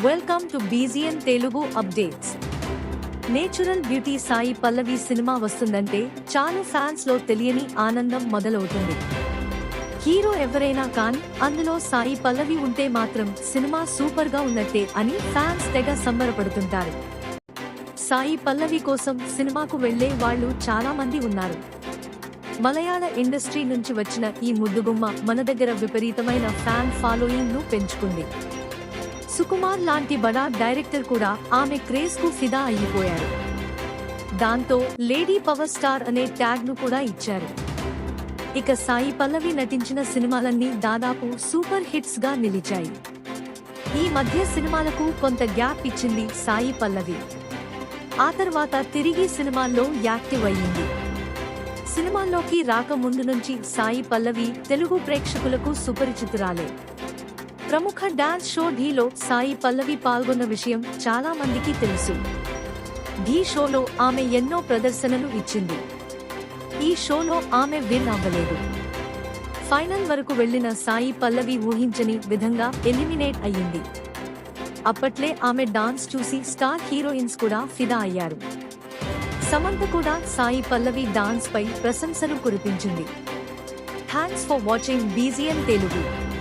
Welcome to BGN Telugu updates natural beauty Sai Pallavi cinema వస్తుందంటే చాలా ఫ్యాన్స్లో తెలియని ఆనందం మొదలవుతుంది. హీరో ఎవరైనా కానీ అందులో సాయి పల్లవి ఉంటే మాత్రం సినిమా సూపర్గా ఉన్నట్టే అని ఫ్యాన్స్ తెగ సంబరపడుతుంటారు. సాయి పల్లవి కోసం సినిమాకు వెళ్ళే వాళ్ళు చాలా మంది ఉన్నారు. మలయాళ ఇండస్ట్రీ నుంచి వచ్చిన ఈ ముద్దుగుమ్మ మన దగ్గర విపరీతమైన ఫ్యాన్ ఫాలోయింగ్ను పెంచుకుంది. సుకుమార్ లాంటి బడా డైరెక్టర్ కూడా ఆమె క్రేజ్కు ఫిదా అయిపోయారు దాంతో లేడీ పవర్ స్టార్ అనే ట్యాగ్ను కూడా ఇచ్చారు. ఇక సాయి పల్లవి నటించిన సినిమాలన్నీ దాదాపు సూపర్ హిట్స్గా నిలిచాయి. ఈ మధ్య సినిమాలకు కొంత గ్యాప్ ఇచ్చింది సాయి పల్లవి. ఆ తర్వాత తిరిగి సినిమాల్లో యాక్టివ్ అయ్యింది. సినిమాల్లోకి రాకముందు నుంచి సాయి పల్లవి తెలుగు ప్రేక్షకులకు సుపరిచితురాలే. ప్రముఖ డాన్స్ షో ఢీలో సాయి పల్లవి పాల్గొన్న విషయం చాలా మందికి తెలుసు. ఢీ షోలో ఆమె ఎన్నో ప్రదర్శనలు ఇచ్చింది. ఈ షోలో ఆమె విన్ అవ్వలేదు. ఫైనల్ వరకు వెళ్ళిన సాయి పల్లవి ఊహించని విధంగా ఎలిమినేట్ అయ్యింది. అప్పట్లే ఆమె డాన్స్ చూసి స్టార్ హీరోయిన్స్ కూడా ఫిదా అయ్యారు. సమంత కూడా సాయి పల్లవి డాన్స్ పై ప్రశంసలు కురిపించింది. Thanks for watching BGN Telugu.